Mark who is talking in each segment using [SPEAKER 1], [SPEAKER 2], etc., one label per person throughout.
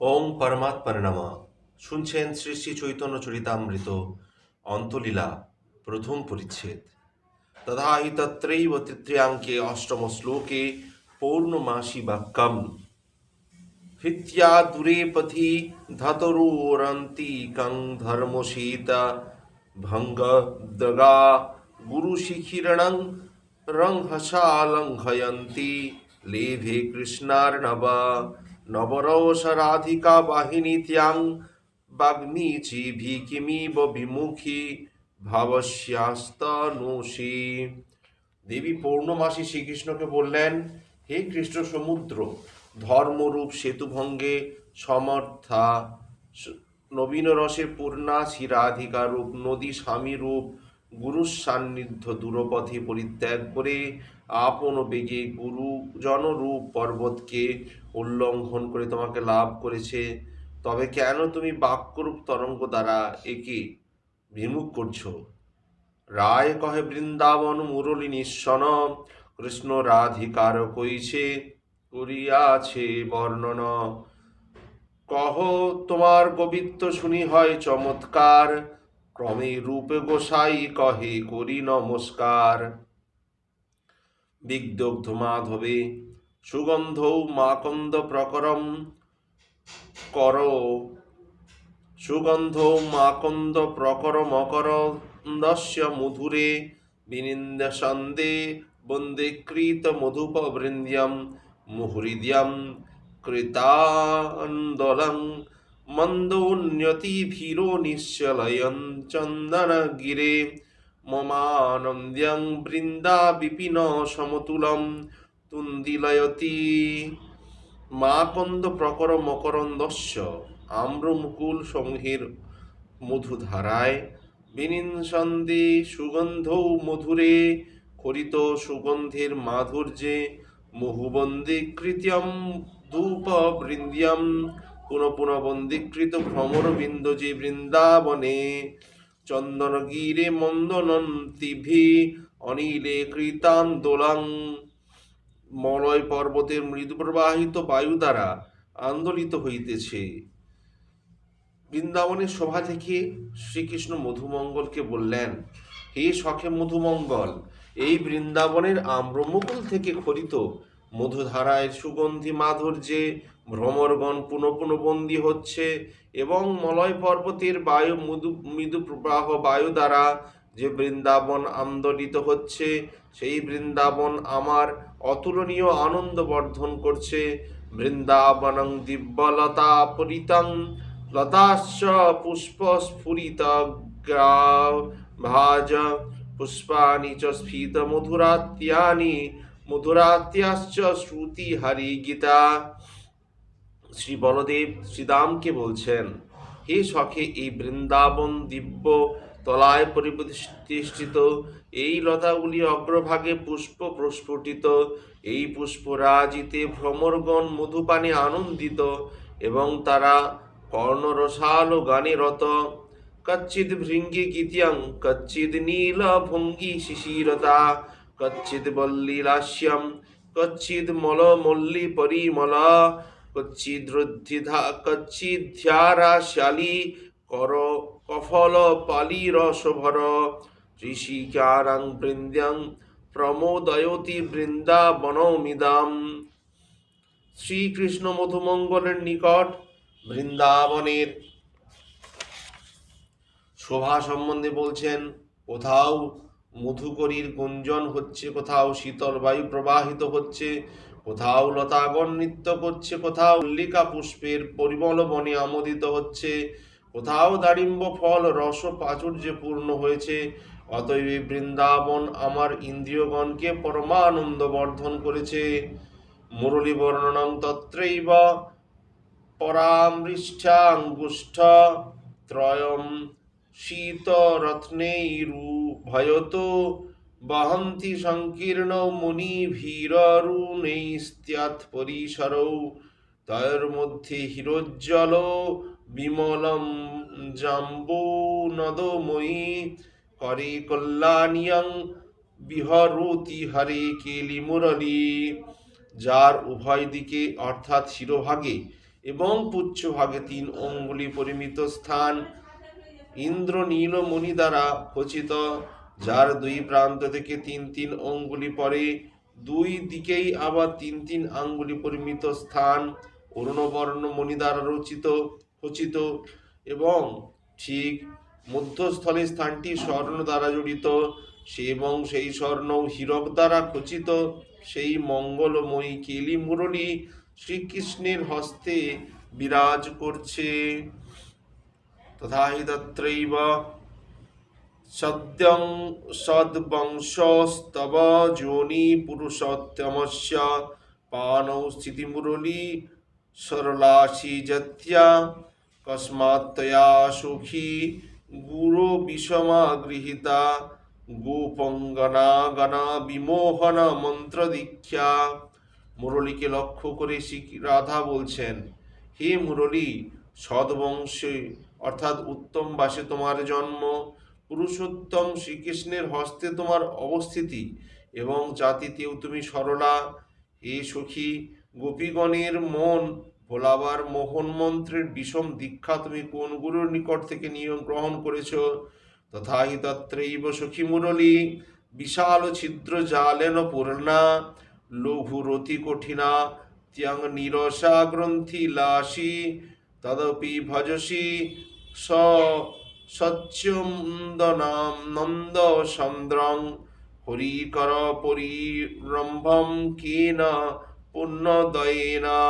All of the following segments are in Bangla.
[SPEAKER 1] ওং পরমাত্মার নামা শুনছেন শ্রী শ্রী চৈতন্য চরিতামৃত, অন্তলীলা, প্রথম পরিচ্ছেদ। তথা হি তত্রৈব তৃতীয়াঙ্কে অষ্টম শ্লোকে পৌর্ণমাসী বাক্যম। হিত্যা দূরে পথি ধতরুরন্তি কং ধর্মশীতা ভঙ্গ দগা গুরুশিখিরণং রংহসালঙ্ঘয়ন্তি লেভে কৃষ্ণার্ণবা। নবরসরাধিকা বাহিনী ত্যাং বাগ্নিচি ভিকিমিব বিমুখী ভাবস্যাস্তনুষী। দেবী পৌর্ণমাসী শ্রীকৃষ্ণকে বললেন, হে কৃষ্ণ সমুদ্র ধর্মরূপ সেতুভঙ্গে সমর্থা। নবীন রসে পূর্ণা শিরাধিকা রূপ নদী স্বামী রূপ গুরুর সান্নিধ্য দূরপথে পরিত্যাগ করে আপন বেগে গুরু জনরূপ পর্বতকে উল্লঙ্ঘন করে তোমাকে লাভ করেছে। তবে কেন তুমি বাক্যরূপ তরঙ্গ দ্বারা একে বিমুখ করছ? রায় কহে, বৃন্দাবন মুরলী নিঃসন, কৃষ্ণ রাধিকার কইছে, করিয়াছে বর্ণন। কহ, তোমার কবিত্ব শুনি হয় চমৎকার ক্রমে রূপে গোসাই কহে, করি নমস্কার। বিগ্ধ মাধবে সুগন্ধ মাকন্দ প্রকরম কর। সুগন্ধ মাকন্দ প্রকর মকর দস্য মধুরে বিনিন্দসন্দে বন্দে কৃত মধুপ বৃন্দ্যম মুহুরিদ্যম কৃতান্দলং মন্দোন্নতি ভীরো নিশ্চলয়ন চন্দন গিরে মমানন্দ্যং বৃন্দা বিপিন সমতুলম তুন্দিলয়তি মাকন্দ প্রকর মকরন্দস্য আম্রমুকুল সমূহের মধুধারায় বিনিসন্দে সুগন্ধ মধুরে খরিত সুগন্ধের মাধুর্যে মুহুবন্দী কৃত্যম ধূপ বৃন্দ্যম পুনঃ পুনঃ বন্দীকৃত ভ্রমর বিন্দু যে বৃন্দাবনে চন্দনগিরে মন্দনন্তিভি অনিলে কৃতান্দোলং মলয় পর্বতের মৃদু প্রবাহিত বায়ু দ্বারা আন্দোলিত হইতেছে। বৃন্দাবনের সভা থেকে শ্রীকৃষ্ণ মধুমঙ্গলকে বললেন, হে সখে মধুমঙ্গল, এই বৃন্দাবনের আম্রমুকুল থেকে খরিত মধুধারায় সুগন্ধি মাধুর্যে ভ্রমরগণ পুনঃ হচ্ছে এবং মলয় পর্বতের বায়ু মৃদু মৃদু প্রবাহ বায়ু দ্বারা যে বৃন্দাবন আন্দোলিত হচ্ছে, সেই বৃন্দাবন আমার অতুলনীয় আনন্দ বর্ধন করছে। বৃন্দাবনং দিব্যলতা পরিতং, লতাশ্চ পুষ্প স্ফুরিত ভাজ পুষ্পানি চ স্ফীত মধুরাত্যানি মধুরাত্যাশ্চ শ্রুতি হরি গীতা। শ্রী বলদেব শ্রীদামকে বলছেন, হে সখে, এই বৃন্দাবন দিব্য তলায় পরিপ্রতিষ্ঠিত, এই লতাগুলি অগ্রভাগে পুষ্প প্রস্ফুটিত, এই পুষ্পরাজিতে ভ্রমরগণ মধুপানে আনন্দিত এবং তারা কর্ণরসাল গানে রত। কচ্চিদ ভৃঙ্গি গীতিয়াং কচ্চিদ নীল ভঙ্গি শিশিরতা কচ্চিদ বল্লীলাস্যম কচ্চিদ মল মল্লী পরিমল কচ্চিদ্রুদ্ধিধা কচ্চিধ্যারাশালী কর কফল পালি রসভর ঋষিকারাং বৃন্দ্যাং প্রমোদয়তি বৃন্দাবনমিদাম। শ্রীকৃষ্ণ মধুমঙ্গলের নিকট বৃন্দাবনের শোভা সম্বন্ধে বলছেন, কোথাও মধুকরীর গুঞ্জন হচ্ছে, কোথাও শীতল বায়ু প্রবাহিত হচ্ছে কোথাও লতাগণ নৃত্য করছে, কোথাও মল্লিকা পুষ্পের পরিমল বনে আমোদিত হচ্ছে, কোথাও দারিম্ব ফল রস প্রাচুর্যে পূর্ণ হয়েছে, অতএব বৃন্দাবন আমার ইন্দ্রিয়গণকে পরমানন্দ বর্ধন করেছে। মুরলী বর্ণনং তত্রৈব পরামৃষ্ঠাঙ্গুষ্ঠ ত্রয়ম শীতরত্নৈরুভয়ত। বহন্তি সংকীর্ণ পরিসরৌ, তয়োর্মধ্যে হিরোজ্জ্বল বিমলম জাম্বুনদময়ী করে কল্যাণিয়ং, বিহরতি হরে কেলি মুরলী। যার উভয় দিকে অর্থাৎ শিরোভাগে এবং পুচ্ছ ভাগে তিন অঙ্গুলি পরিমিত স্থান ইন্দ্র নীল মণি দ্বারা খচিত যার দুই প্রান্ত থেকে তিন তিন অঙ্গুলি পরে দুই দিকেই আবার তিন তিন আঙ্গুলি পরিমিত স্থান। অরুণবর্ণ মণি দ্বারা রচিত খচিত এবং ঠিক মধ্যস্থলে স্থানটি স্বর্ণ দ্বারা জড়িত। সে এবং সেই স্বর্ণ হীরক দ্বারা খচিত। সেই মঙ্গলময়ী কেলি মুরলী শ্রীকৃষ্ণের হস্তে বিরাজ করছে। তথা তত্রৈব সদ্যং সদ্বংশস্তব যোনি পুরুষোত্তমস্য পানৌ স্থিতিমুরলী সরলাশি যত্যা কস্মাত্তয়া সুখী গুরু বিষমা গৃহীতা গোপঙ্গনা বিমোহন মন্ত্র দীক্ষা মুরলীকে লক্ষ্য করে রাধা বলছেন, হে মুরলী, সদ্বংশে অর্থাৎ উত্তম বাসে তোমার জন্ম পুরুষোত্তম শ্রীকৃষ্ণের হস্তে তোমার অবস্থিতি এবং জাতিতেও তুমি সরলা। হে সখী, গোপীগণের মন ভোলাবার মোহন মন্ত্রের বিষম দীক্ষা তুমি কোন গুরুর নিকট থেকে নিয়ম গ্রহণ করেছ? তথা হি তত্রৈব সখী মুরলী, বিশাল ছিদ্র জালেন পূর্ণা লঘুরতি কঠিনা, ত্যাং নিরসা গ্রন্থি লাসি, তদপি ভজসি স সচ্যন্দনাম নন্দ চন্দ্রং হরিকর পরিরম্ভম কেন পুণ্যদয়েনা।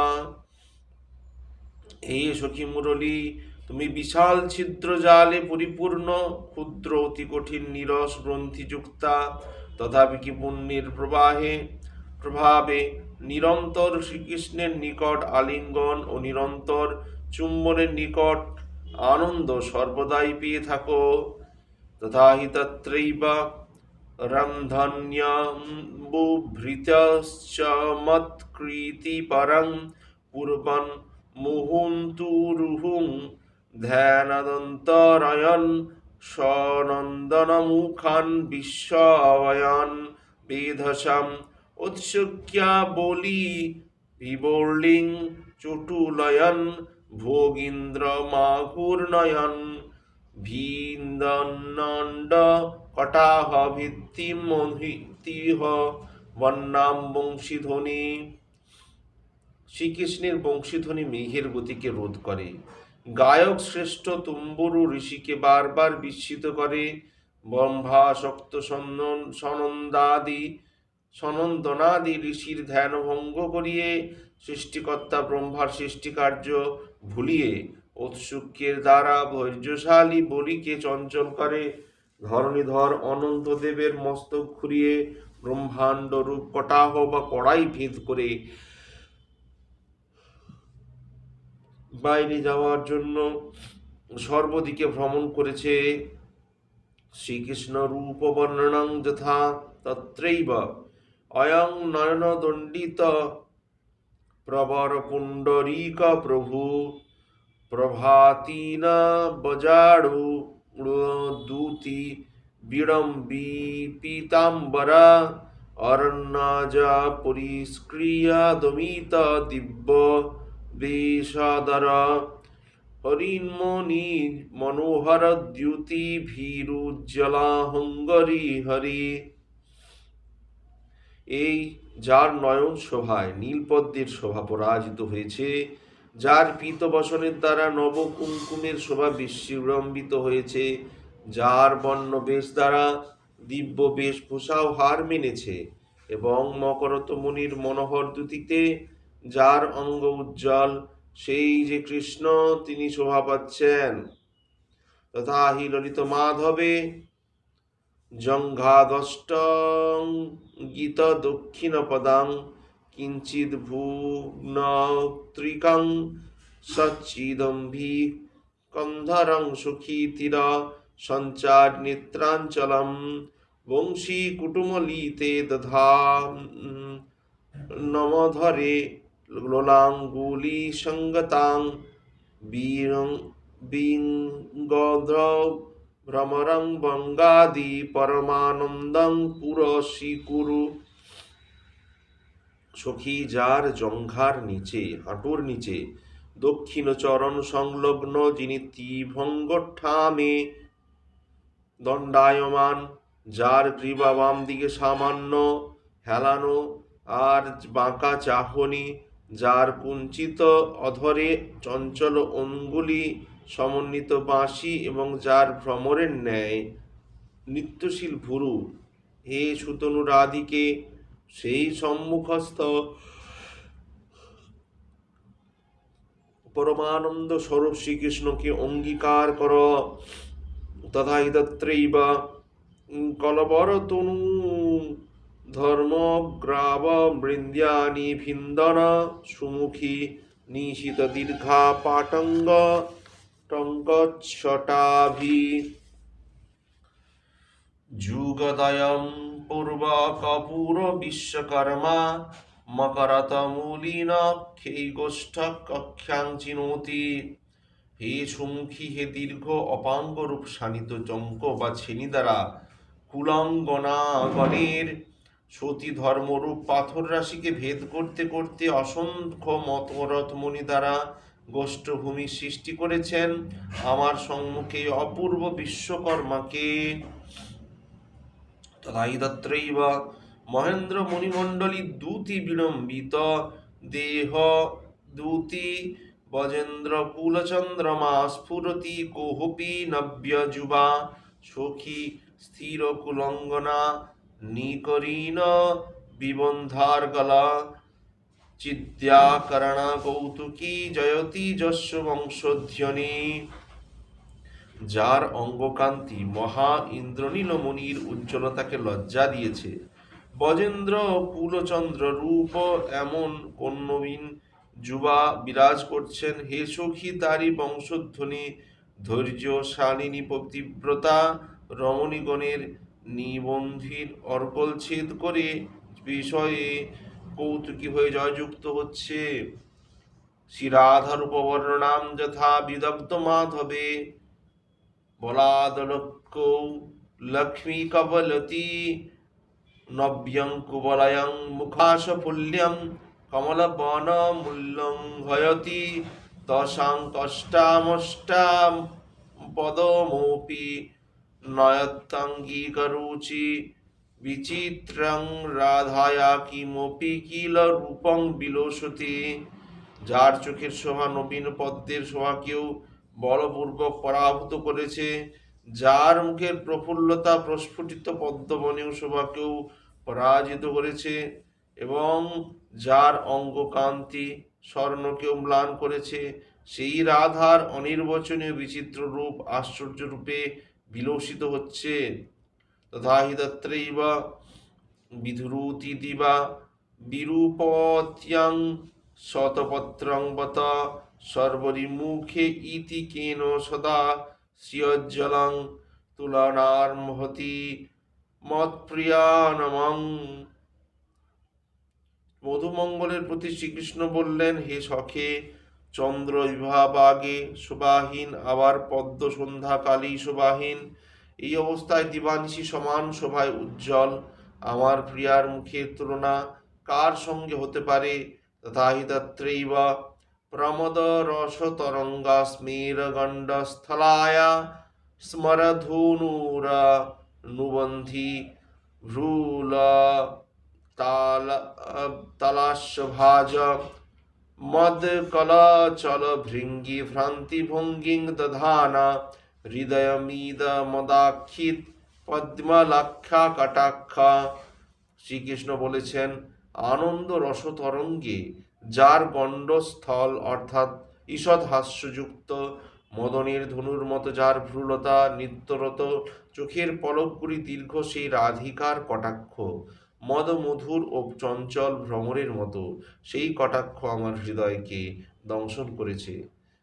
[SPEAKER 1] হে সখী মুরলী, তুমি বিশাল ছিদ্র জালে পরিপূর্ণ, ক্ষুদ্র, অতি কঠিন, নিরস গ্রন্থিযুক্তা, তথাপি কি পুণ্যের প্রবাহে? প্রভাবে নিরন্তর শ্রীকৃষ্ণের নিকট আলিঙ্গন ও নিরন্তর চুম্বনের নিকট আনন্দ সর্বদাই পেয়ে থাকো। তথা হি তত্রৈব রন্ধন্যবুভৃতশ্চ মৎকৃতি পরং পূর্বন মুহুন্তুরুহুং ধ্যানদন্তরয়ন সনন্দনমুখান বিশ্বয়ন বেধসাম উৎসুক্যা বলি বিবর্লিং চটুলয়ন ভোগীন্দ্র মাহুর্নয়ন ভিন্দন্নন্দ কটাহ ভিত্তিম মোহিতিহ বন্যাম বংশীধ্বনি। শ্রীকৃষ্ণের বংশীধ্বনি মেঘের গতিকে রোধ করে। গায়ক শ্রেষ্ঠ তুম্বরু ঋষিকে বারবার বিস্মিত করে। ব্রহ্মা শক্ত সনন্দাদি, সনন্দনাদি ঋষির ধ্যান ভঙ্গ করিয়ে সৃষ্টিকর্তা ব্রহ্মার সৃষ্টিকার্য ভুলিয়ে ঔৎসুক্যের দ্বারা ধৈর্যশালী বলিকে চঞ্চল করে, ধরণীধর অনন্ত দেবের মস্তক ঘুরিয়ে ব্রহ্মাণ্ড রূপ কটাহ বা কড়াই ভেদ করে বাইরে যাওয়ার জন্য সর্বদিকে ভ্রমণ করেছে। শ্রীকৃষ্ণ রূপ বর্ণনং যথা তত্রৈব। অয়ং নয়ন দণ্ডিত প্রবর পুণ্ডরীক প্রভু প্রভাতীন বজাড়ু দূতি বিড়ম্বী পীতাম্বরা অরণ্যজা পরিস্ক্রিয়া দমিত দিব্য বেশাদর হরিন্মণি মনোহর দ্যুতি ভীরুজ্জ্বলা হঙ্গরি হরি এই যার নয়ন শোভায় নীলপদ্মের শোভা পরাজিত হয়েছে, যার পীত বসনের দ্বারা নব কুমকুমের শোভা বিশ্বরম্বিত হয়েছে, যার বর্ণ বেশ দ্বারা দিব্য বেশভূষাও হার মেনেছে এবং মকরত মুনির মনোহর দ্যুতিতে যার অঙ্গ উজ্জ্বল, সেই যে কৃষ্ণ, তিনি শোভা পাচ্ছেন। তথা হি ললিত মাধবে, জঙ্ঘাদষ্ট গীত দক্ষিণ পদাং কিঞ্চিদ ভুগ্নত্রিকং সচ্চিদম্ভি কন্ধরং সুখী তীর সঞ্চার নেত্রাঞ্চলম বংশী কুটুমলিতে দধা নমধরে লোলাঙ্গুলি সঙ্গতাং বীরং বিঙ্গদ্র ভ্রমরং বঙ্গাদি পরমানন্দং পুরসি কুরু সখী যার জঙ্ঘার নিচে হাঁটুর নিচে দক্ষিণ চরণ সংলগ্ন যিনি ত্রিভঙ্গঠামে দণ্ডায়মান যার গ্রীবা বাম দিকে সামান্য হেলানো আর বাঁকা চাহনি যার কুঞ্চিত অধরে চঞ্চল অঙ্গুলি সমন্বিত বাঁশি এবং যার ভ্রমরের ন্যায় নৃত্যশীল ভুরু, হে সুতনু রাধিকে সেই সম্মুখস্থ পরমানন্দ স্বরূপ শ্রীকৃষ্ণকে অঙ্গীকার কর। তথা তত্রৈব কলবর তনু ধর্মগ্রাব বৃন্দ্যানি ভিন্দন সুমুখী নিশিত দীর্ঘা পাটঙ্গ। টঙ্কচ্ছটাভি যুগদয়ম পূর্ব কপুর বিশ্বকর্মা মকরতমূলীন খেৈগোষ্ঠ কক্ষাং চিনোতি হে সুমুখী হে দীর্ঘ অপাঙ্গ রূপ শানিত চঙ্ক বা ছেনি দ্বারা কুলাঙ্গনাগণের সতী ধর্মরূপ পাথর রাশিকে ভেদ করতে করতে অসংখ্য মতরথ মণি দ্বারা গোষ্ঠভূমি সৃষ্টি করেছেন। আমার সম্মুখে অপূর্ব বিশ্বকর্মাকে। তথাইতত্রৈব মহেন্দ্র মণিমণ্ডলী দূতি বিলম্বিত। দেহ দূতি বজেন্দ্র কুলচন্দ্রমা স্ফুরতি কোহপি নব্য যুবা সখী স্থির কুলঙ্গনা নিকরীন বিবন্ধার গলা। চিদ্যাকরণ কৌতুকী জয়তি যস্য বংশোধ্যনী যার অঙ্গকান্তি মহা ইন্দ্রনীল মণির উজ্জ্বলতাকে লজ্জা দিয়েছে। বজেন্দ্র কুলচন্দ্র রূপ এমন কন্যবীন যুবা বিরাজ করছেন। হে সখী তারি বংশধ্বনি ধৈর্য শালিনী পতিব্রতা, রমণীগণের নিবন্ধির অর্কল ছেদ করে বিষয়ে কৌতুকী হয়ে জয়যুক্ত হচ্ছে শ্রীরাধার উপবর্ণনাম যথা বিদগ্ধ মাধবে বলাদলক্কৌ লক্ষ্মী কবলতি নব্যং কুবলয়ং মুখাশফুল্যং কমলবন মূল্যং কষ্টামষ্টাম পদমোপি নয়ত্তাঙ্গীকরুচি বিচিত্রং রাধায়া কিমপি কিল রূপং বিলোসতি যার চোখের শোভা নবীন পদ্মের শোভাকেও বলপূর্বক পরাভূত করেছে। যার মুখের প্রফুল্লতা প্রস্ফুটিত পদ্মবনীয় শোভাকেও পরাজিত করেছে এবং যার অঙ্গকান্তি স্বর্ণকেও ম্লান করেছে। সেই রাধার অনির্বচনীয় বিচিত্র রূপ আশ্চর্য রূপে বিলসিত হচ্ছে। তথা হি তত্রৈব বিধুরুতি দিবা বিরূপত্যাং শতপত্রং বত সর্বরিমুখে ইতি কেন সদা শ্রিয়জ্জলং তুলনার্মহতি মৎপ্রিয়ানমং মধুমঙ্গলের প্রতি শ্রীকৃষ্ণ বললেন হে সখে চন্দ্র বিভাবাগে শোভাহীন আবার পদ্ম সন্ধ্যা কালী শোভাহীন এই অবস্থায় দিবানিশি সমান শোভায় উজ্জ্বল। আমার প্রিয়ার মুখের তুলনা কার সঙ্গে হতে পারে? তথা হি তত্রৈব প্রমদ রস তরঙ্গা স্মের গণ্ড স্থলায়া স্মরধুনুর নুবন্ধি ভ্রূল তাল তালাশভাজ মদ কল চল ভৃঙ্গি ভ্রান্তি ভঙ্গিং দধানা হৃদয়মিদ মদাক্ষিত পদ্মলাক্ষা কটাক্ষা শ্রীকৃষ্ণ বলেছেন, আনন্দ রসতরঙ্গে যার গণ্ডস্থল অর্থাৎ ঈষৎ হাস্যযুক্ত, মদনের ধনুর মতো যার ভ্রুলতা নিত্যরত, চোখের পলকগুলি দীর্ঘ সেই রাধিকার কটাক্ষ, মদ, মধুর ও চঞ্চল ভ্রমরের মতো, সেই কটাক্ষ আমার হৃদয়কে দংশন করেছে।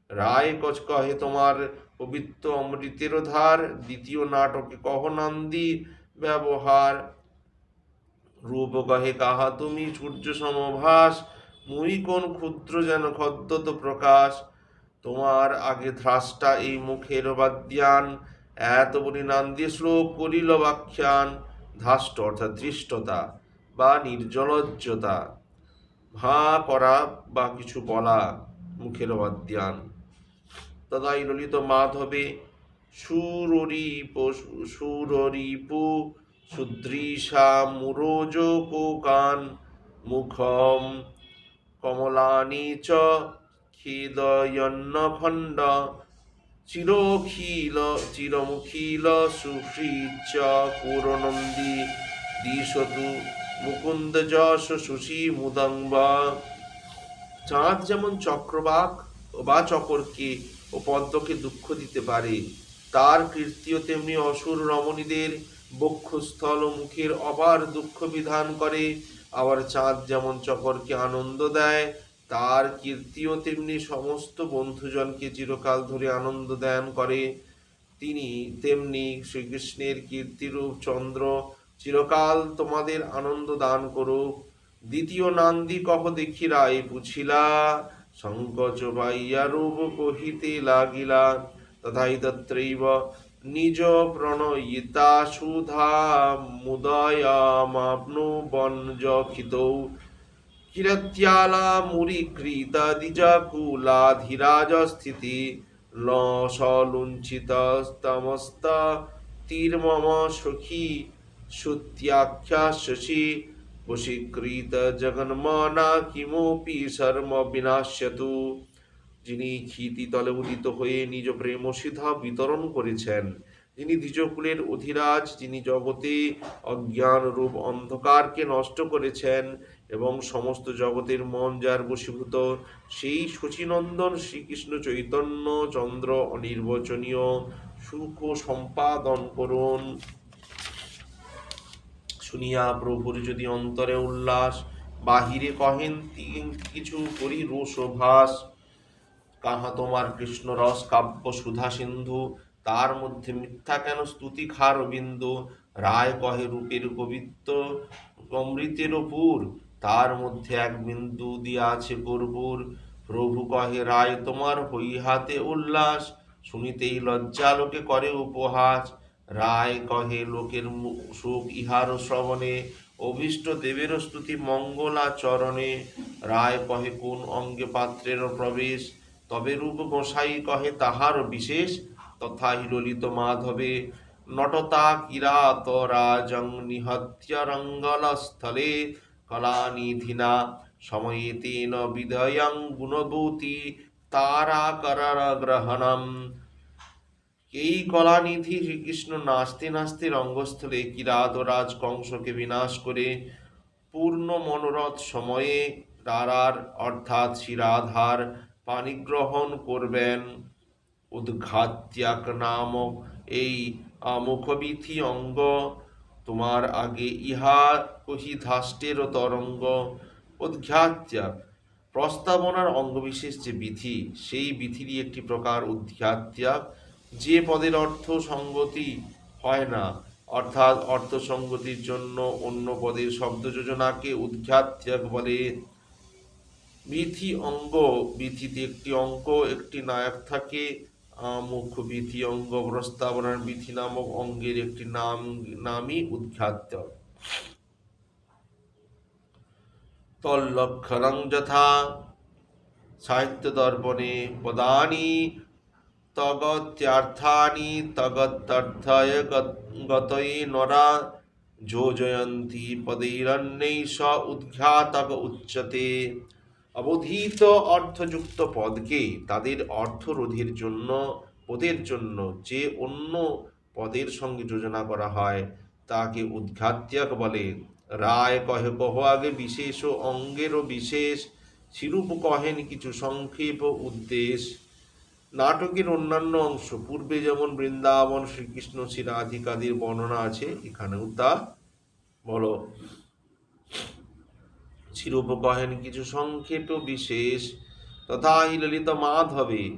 [SPEAKER 1] রায় কচ কহে তোমার পবিত্র অমৃতের ধার দ্বিতীয় নাটকে কহনান্দি ব্যবহার রূপ কহে কাহা তুমি, সূর্য সমভাস মুই কোন ক্ষুদ্র যেন খদ্যত প্রকাশ। তোমার আগে ধ্রাসটা এই মুখের বাদ্যান, এত বলি নান্দি শ্লোক করিল বাখ্যান, ধাষ্ট অর্থাৎ দৃষ্টতা বা নির্জলজ্জতা। ভা করা বা কিছু বলা মুখের বাদ্যান। তদাই ললিত মাধবে সুররিপ সুররিপু সুদৃশা মুরোজ কোকান মুখম। কমলানি চ খিদয়ন্ন খণ্ড। চিরখিল চিরমুখিল সুশ্রীচ পুরনন্দী দিশতু মুকুন্দ যশ সুশী মুদম্ব চাঁদ যেমন চক্রবাক বা চকরকে ও পদ্মকে দুঃখ দিতে পারে। তার কীর্তিও তেমনি অসুর রমণীদের বক্ষস্থল ও মুখের অবার দুঃখ বিধান করে। আবার চাঁদ যেমন চকরকে আনন্দ দেয়, তার কীর্তিও তেমনি সমস্ত বন্ধুজনকে চিরকাল ধরে আনন্দ দান করে। তিনি তেমনি শ্রীকৃষ্ণের কীর্তিরূপ চন্দ্র চিরকাল তোমাদের আনন্দ দান করুক। দ্বিতীয় নান্দি কহ দেখি রায় পুছিলা সংকোচ বাইয়া রূপ কহিতে লাগিলা তথাই তত্রৈব নিজ প্রণয়িতা সুধা মুদয়ামাপ্নু বনজখিতৌ কিরত্যালা মুরিকৃত দ্বিজকুলাধিরাজ স্থিতি ল সলুঞ্চিতস্তমস্ত তীর্মম সখী শ্রুত্যাখ্যা শশী বশীকৃত জগন্মনা কিমপি শর্ম বিনাশ্যতু যিনি ক্ষিতি তলে উদিত হয়ে নিজ প্রেম সিধা বিতরণ করেছেন, যিনি দ্বিজকুলের অধিরাজ, যিনি জগতে অজ্ঞান রূপ অন্ধকারকে নষ্ট করেছেন এবং সমস্ত জগতের মন যার বশীভূত, সেই শচীনন্দন শ্রীকৃষ্ণ চৈতন্য চন্দ্র অনির্বচনীয় সুখ সম্পাদন করুন। শুনিয়া প্রভুর যদি অন্তরে উল্লাস, বাহিরে কহেন কিছু করি রোষ ও ভাস কাহা তোমার কৃষ্ণ রস কাব্য সুধা সিন্ধু, তার মধ্যে মিথ্যা কেন স্তুতি খার বিন্দু? রায় কহে রূপের কবিত্ব অমৃতের পুর তার মধ্যে এক বিন্দু দিয়া আছে গর্বুর প্রভু কহে, রায় তোমার হইহাতে উল্লাস, শুনিতেই লজ্জা লোকে করে উপহাস। রায় কহে, লোকের সুখ ইহার শ্রবণে, অভীষ্ট দেবের স্তুতি মঙ্গলাচরণে রায় কহে, কোন অঙ্গে পাত্রের প্রবেশ? তবে রূপ গোসাই কহে, তাহার বিশেষ? তথা ললিত মাধবে। নটতা কিরাত রাজং নিহত্য রঙ্গলস্থলে। কলানিধিনা সময়ে তেন বিধয়ং তারাকরার গ্রহণম এই কলানিধি শ্রীকৃষ্ণ নাচতে নাচতে রঙ্গস্থলে কিরাতরাজ কংসকে বিনাশ করে পূর্ণ মনোরথ সময়ে তারার অর্থাৎ শিরাধার পানিগ্রহণ করবেন। উদ্ঘাত্যাক নামক এই মুখবিথি অঙ্গ তোমার আগে ইহা কহিধাষ্টের তরঙ্গ। উদ্ঘাত্যাক, প্রস্তাবনার অঙ্গবিশেষ যে বিধি, সেই বিধিরই একটি প্রকার উদ্ঘাত্যাক। যে পদের অর্থ সঙ্গতি হয় না, অর্থাৎ অর্থ সঙ্গতির জন্য অন্য পদের শব্দ যোজনাকে উদ্ঘাত্যাক বলে বিধি অঙ্গ। বিধিতে একটি অঙ্ক, একটি নায়ক থাকে মুখ্য বিধি অঙ্গ প্রস্তাবনার বিধি নামক অঙ্গের একটি নাম, নামই উদ্ঘাত তল্লক্ষণং যথা, সাহিত্য দর্পণে পদানি তগত্যার্থানি তগত্যর্থয় গতয়ে নরা যোজয়ন্তী পদৈরণ্যই স উদ্ঘাতক উচ্চতে অবধিত অর্থযুক্ত পদকে তাদের অর্থরোধের জন্য, পদের জন্য যে অন্য পদের সঙ্গে যোজনা করা হয়, তাকে উদ্ঘাত্যাক বলে। রায় কহে কহ আগে বিশেষ ও অঙ্গেরও বিশেষ, শিরূপ কহেন কিছু সংক্ষেপ উদ্দেশ্য নাটকের অন্যান্য অংশ। পূর্বে যেমন বৃন্দাবন, শ্রীকৃষ্ণ, শ্রীরাধিকাদের বর্ণনা আছে, এখানেও তা। বলো। শিরূপ কহেন কিছু সংক্ষেপ বিশেষ। তথা হি ললিত মাধবে।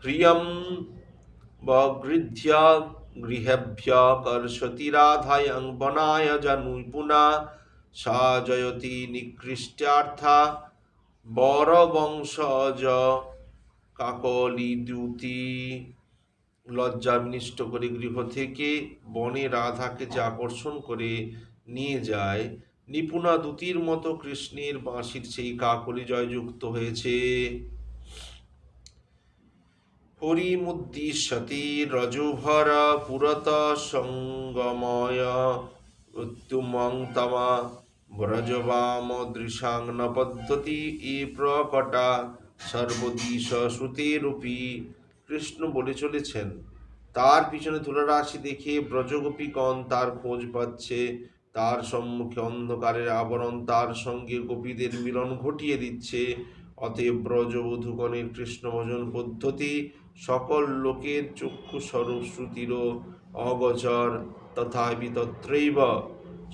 [SPEAKER 1] প্রিয়ম বগৃহ্য গৃহেভ্য কর্ষতি রাধায়ং বনায় জানুপুনা সা জয়তি নিকৃষ্টার্থা। বরবংশজ কাকলি, দ্যুতি লজ্জা বিনিষ্ট করে গৃহ থেকে বনে রাধাকে যে আকর্ষণ করে নিয়ে যায়, নিপুণা দূতির মতো কৃষ্ণের বাঁশির সেই কাকলি জয়যুক্ত হয়েছে। হরিমুদ্দিশ্যতি রজুভর পুরত সঙ্গময় মৃত্যুমং তমা, ব্রজবাম দৃশাং পদ্ধতি এ প্রকটা। সর্বদিশ শ্রুতিরূপী কৃষ্ণ বলে চলেছেন, তার পিছনে তুলারাশি দেখে ব্রজগোপীগণ তার খোঁজ পাচ্ছে, তার সম্মুখে অন্ধকারের আবরণ তার সঙ্গে গোপীদের মিলন ঘটিয়ে দিচ্ছে, অতএব ব্রজবধূগণের কৃষ্ণ ভজন পদ্ধতি সকল লোকের চক্ষু স্বরূপ শ্রুতির অগচর তথাপি তত্রৈব।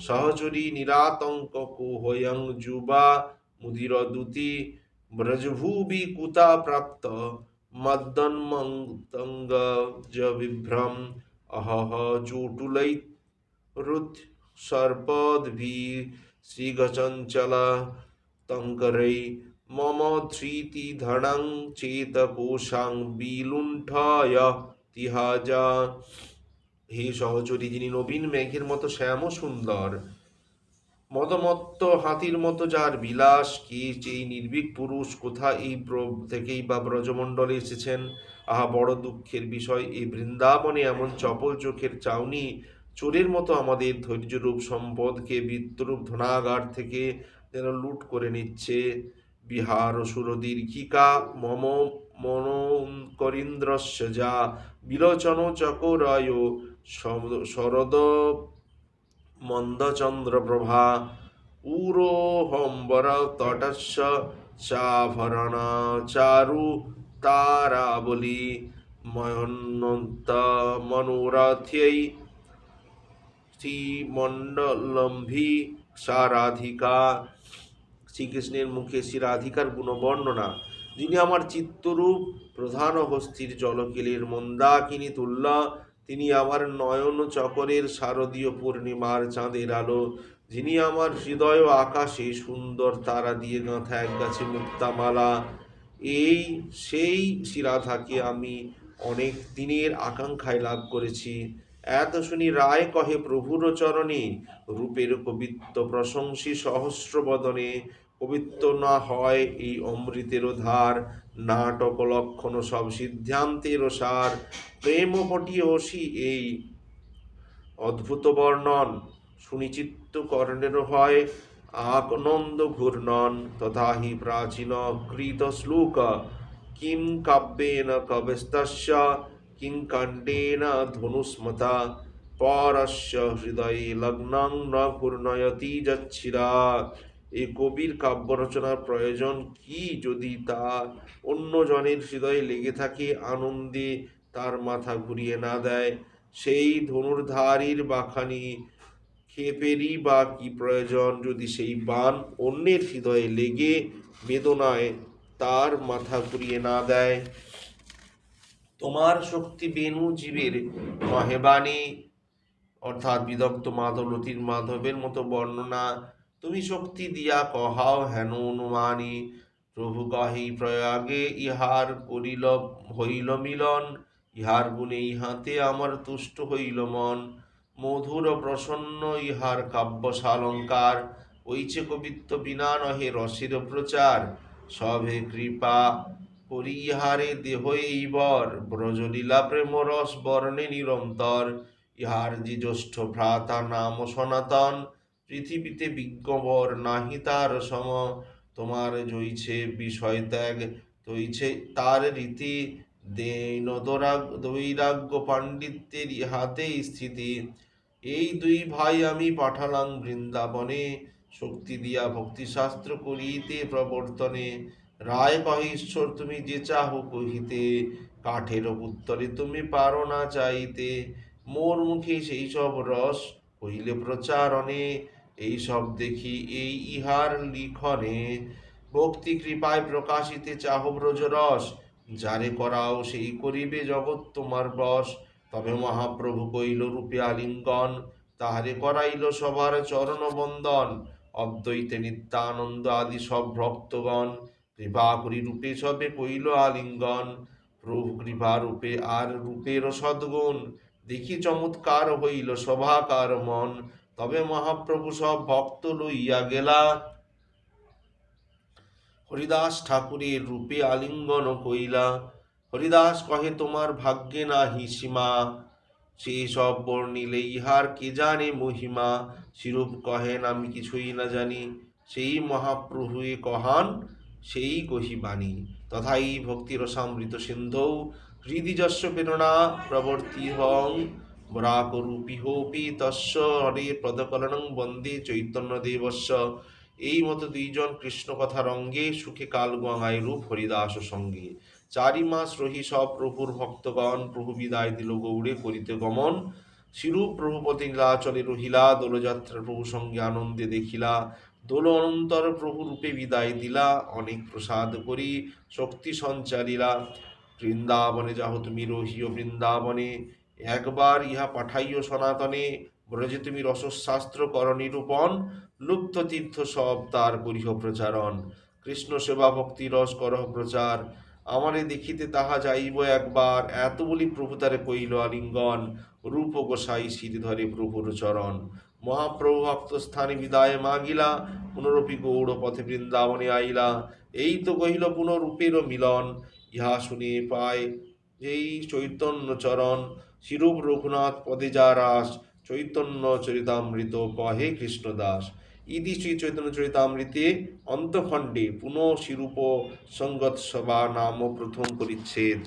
[SPEAKER 1] সহচরী নিরাতঙ্ক কুহয়ং যুবা মুদির দূতি ব্রজভূবি কুতা প্রাপ্ত মদ্দন্মঙ্গ বিভ্রম অহহ চোটুলাই রুথ সর্পদ্ভি শ্রীগচঞ্চল তঙ্কरै মম ধৃতি ধনং চেত কোশাং বিলুণ্ঠয় তিহাজা। হে সহচরী যিনি নবীন মেঘের মতো শ্যাম সুন্দর মদমত্ত হাতির মতো যার বিলাস, কে এই নির্ভীক পুরুষ, কোথা এই থেকেই বা ব্রজমণ্ডলে এসেছেন? আহা, বড় দুঃখের বিষয় এই বৃন্দাবনে এমন চপল চোখের চাউনি, চোরের মতো আমাদের ধৈর্যরূপ সম্পদকে বৃত্তরূপ ধনাগার থেকে যেন লুট করে নিচ্ছে। বিহার সুরদীর্ঘিকা মম মন করিন্দ্রস্য যা, বিলোচন চকরায়, শরদ মন্দচন্দ্রপ্রভা উরোহম্বর তটস্য চাভরণ চারু তারাবলি ময়নন্ত মনোরথ্যৈ শ্রীমণ্ডলম্ভি সারাধিকা শ্রীকৃষ্ণের মুখে শ্রী রাধিকার গুণবর্ণনা। যিনি আমার চিত্তরূপ, প্রধান হস্তির জলকেলের মন্দাকিনী তুল্লা তিনি আমার নয়ন চকরের শারদীয় পূর্ণিমার চাঁদের আলো, যিনি আমার হৃদয় আকাশে সুন্দর তারা দিয়ে গাঁথা এক গাছে মুক্তামালা এই, সেই শিরাধাকে আমি অনেক দিনের আকাঙ্ক্ষায় লাভ করেছি। এত শুনি রায় কহে প্রভুর চরণে, রূপের কবিত্ব প্রশংসী সহস্র বদনে। পবিত্র না হয় এই অমৃতের ধার, নাটক লক্ষণ সব সিদ্ধান্তের সার। প্রেম পটিয়ে অসি এই অদ্ভুত বর্ণন সুনিচিত্ত কর্ণের হয় আকনন্দ ঘূর্ণন তথা হি প্রাচীন কৃত শ্লোক। কিং কাব্যেন কবস্তস্য, কিং কাণ্ডেন ধনুস্মতা পরস্য হৃদয়ে লগ্নং ন ঘূর্ণয়তি যচ্ছিরা। এই কবির কাব্য রচনার প্রয়োজন কি? যদি তা অন্য জনের হৃদয়ে লেগে থাকে, আনন্দে তার মাথা ঘুরিয়ে না দেয়। সেই ধনুর্ধারীর বাখানি ক্ষেপেরই বা কি প্রয়োজন? যদি সেই বান অন্যের হৃদয়ে লেগে বেদনায় তার মাথা ঘুরিয়ে না দেয়। তোমার শক্তি বেনু জীবের মহেবাণী অর্থাৎ বিদগ্ধ মাধবলতির মাধবের মতো বর্ণনা তুমি শক্তি দিয়া কহাও হেন অনুমানী। প্রভু কহি প্রয়াগে ইহার করিল, হইল মিলন। ইহার গুণে ইহাতে আমার তুষ্ট হইল মন। মধুর প্রসন্ন ইহার কাব্য সালঙ্কার ওইছে কবিত্ব বিনা নহে রসের প্রচার। সবে কৃপা করি ইহারে দেহ এইবর ব্রজলীলা প্রেম রস বর্ণে নিরন্তর। ইহার যে জ্যেষ্ঠ ভ্রাতা নাম সনাতন। পৃথিবীতে বিজ্ঞবর নাহি তার সম। তোমার জইছে বিষয় ত্যাগ, তৈছে তার রীতি। দেন দৈরাগ্য পাণ্ডিত্যের ইহাতে স্থিতি। এই দুই ভাই আমি পাঠালাম বৃন্দাবনে। শক্তি দিয়া ভক্তিশাস্ত্র করিতে প্রবর্তনে। রায় কহে ঈশ্বর, তুমি যে চাহ কহিতে। কাঠের উত্তরে তুমি পারো না চাইতে। মোর মুখে সেই সব রস, হইলে প্রচারণে। এই সব দেখি এই ইহার লিখনে ভক্তি কৃপায় প্রকাশিতে চাহ ব্রজ রস। যারে করাও সেই করিবে জগৎ তোমার বস তবে মহাপ্রভু কইল, রূপে আলিঙ্গন, তাহারে করাইল সবার চরণ বন্দন অদ্বৈতে নিত্যানন্দ আদি সব ভক্তগণ, কৃপা করি রূপে সবে কইল আলিঙ্গন। প্রভু কৃপা রূপে আর রূপের সদ্গুণ। দেখি চমৎকার হইল সভাকার মন। তবে মহাপ্রভু সব ভক্ত লইয়া গেলা হরিদাস ঠাকুরের রূপে আলিঙ্গন কইলা, হরিদাস, কহে, তোমার ভাগ্যে নাহি সীমা। সে সব বর্ণিলে ইহার কে জানে মহিমা? শিরূপ কহেন, আমি কিছুই না জানি। সেই মহাপ্রভুয়ে কহান, সেই কহিবাণী তথাই ভক্তিরসামৃত সিন্ধৌ হৃদি যস্য প্রেরণা প্রবর্তি হং। বরাকরূপিহোপি তস্য হরে পদকলনং বন্দে চৈতন্য দেবস্য এই মতো দুইজন কৃষ্ণ কথা রঙ্গে সুখে কাল গঙ্গায় রূপ হরিদাস সঙ্গে। চারি মাস রহি সব প্রভুর ভক্তগণ, প্রভু বিদায় দিল গৌড়ে করিতে গমন। শিরূপ প্রভুপতি নীলাচলে রহিলা, দোলযাত্রা প্রভু সঙ্গে আনন্দে দেখিলা। দোল অনন্তর প্রভু রূপে বিদায় দিলা, অনেক প্রসাদ করি, শক্তি সঞ্চারিলা। বৃন্দাবনে যাহ তুমি রহিও বৃন্দাবনে একবার ইহা পাঠাইও সনাতনে। ব্রজে তুমি রসশাস্ত্র কর নিরূপণ। লুপ্ত তীর্থ সব তার করিহ প্রচারণ। কৃষ্ণ সেবা ভক্তি রস করহ প্রচার। আমারে দেখিতে তাহা যাইব একবার। এত বলি প্রভু তারে কইল আলিঙ্গন। রূপ গোসাই শির ধরে প্রভুর চরণ। মহাপ্রভু ভক্ত স্থানে বিদায় মাগিলা। পুনরপি গৌড় পথে বৃন্দাবনে আইলা। এই তো কহিল পুনরূপের মিলন। ইহা শুনে পায় এই চৈতন্য চরণ। শিরূপ রঘুনাথ পদে যা রাস চৈতন্য চরিতামৃত কহে কৃষ্ণদাস। ইতি শ্রী চৈতন্য চরিতামৃতে অন্তখণ্ডে পুনঃ শিরূপ সঙ্গত সভা নাম প্রথম পরিচ্ছেদ।